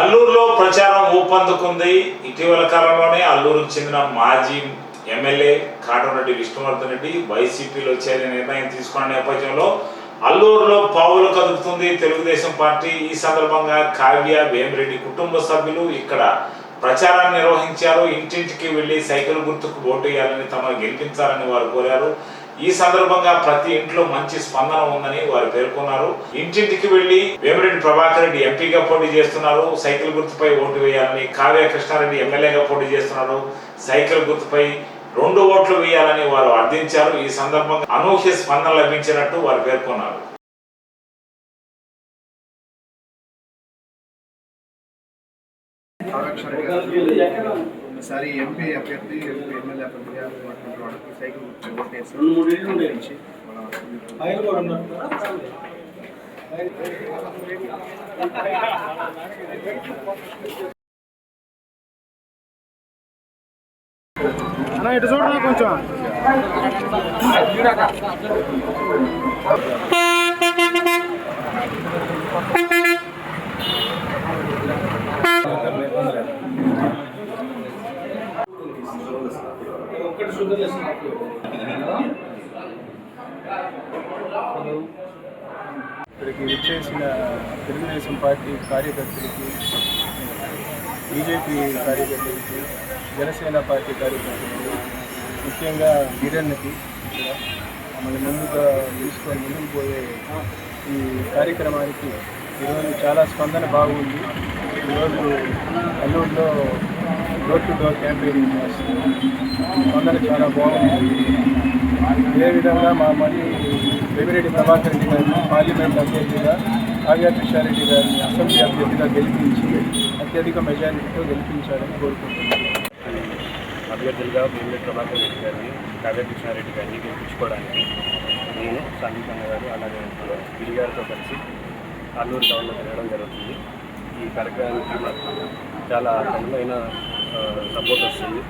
అల్లూరులో ప్రచారం ఊపందుకుంది. ఇటీవల కాలంలోనే అల్లూరుకు చెందిన మాజీ ఎమ్మెల్యే కాటమరెడ్డి విష్ణువర్ధన్ రెడ్డి వైసీపీలో చేరే నిర్ణయం తీసుకున్న నేపథ్యంలో అల్లూరులో పావులు కదుపుతుంది తెలుగుదేశం పార్టీ. ఈ సందర్భంగా కావ్య వేమిరెడ్డి కుటుంబ సభ్యులు ఇక్కడ ప్రచారాన్ని నిర్వహించారు. ఇంటింటికి వెళ్ళి సైకిల్ గుర్తుకు ఓటు వేయాలని తమను గెలిపించాలని వారు కోరారు. ఈ సందర్భంగా ప్రతి ఇంట్లో మంచి స్పందన ఉందని వారు పేర్కొన్నారు. ఇంటింటికి వెళ్ళి వేమిరెడ్డి ప్రభాకర్ రెడ్డి ఎంపీగా పోటీ చేస్తున్నారు. సైకిల్ గుర్తుపై ఓటు వేయాలని కావ్య కృష్ణారెడ్డి ఎమ్మెల్యేగా పోటీ చేస్తున్నారు. సైకిల్ గుర్తుపై రెండు ఓట్లు వేయాలని వారు అర్థించారు ఈ సందర్భంగా అనూహ్య స్పందన లభించినట్టు వారు పేర్కొన్నారు. ఈసారి ఎంపీ అభ్యర్థి ఎంపీ ఎమ్మెల్యే అభ్యర్థిగా సైకిల్ గుర్తు ఓటేసి రెండు మూడు ఇళ్ళు ఉండేవి. నుంచి మన ఫైల్ కూడా ఉన్నట్టు అన్న ఇటు చూడండి కొంచెం ఒక్కటి శుద్ధ ఇక్కడికి విచ్చేసిన తెలుగుదేశం పార్టీ కార్యకర్తలకి బీజేపీ కార్యకర్తలకి జనసేన పార్టీ కార్యకర్తలకి ముఖ్యంగా వీరన్నకి మన మమ్మల్ని ముందుగా తీసుకొని ముందుకు పోయే ఈ కార్యక్రమానికి ఈరోజు చాలా స్పందన బాగుంది. ఈరోజు అల్లూరులో డోర్ టు డోర్ క్యాంపెయినింగ్ చేస్తున్నాం స్పందన చాలా బాగుంది. అదేవిధంగా మా మళ్ళీ వేమిరెడ్డి ప్రభాకర్ రెడ్డి గారిని పార్లమెంట్ అభ్యర్థిగా కావ్య కృష్ణారెడ్డి గారిని అసెంబ్లీ అభ్యర్థిగా గెలిపించి అత్యధిక మెజారిటీతో గెలిపించాలని కోరుకుంటున్నాను. అభ్యర్థులుగా భూమి ప్రభాకర్ రెడ్డి గారిని కావ్య కృష్ణారెడ్డి గారిని గెలిపించుకోవడానికి నేను సంగీతన్న గారు అలాగే గిరి గారితో కలిసి అల్లూరు టౌన్లో తిరగడం జరుగుతుంది. ఈ కార్యక్రమానికి మాకు చాలా అనువైన సపోర్ట్ వస్తుంది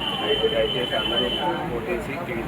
దయచేసి అందరూ ఓటేసి టీవీ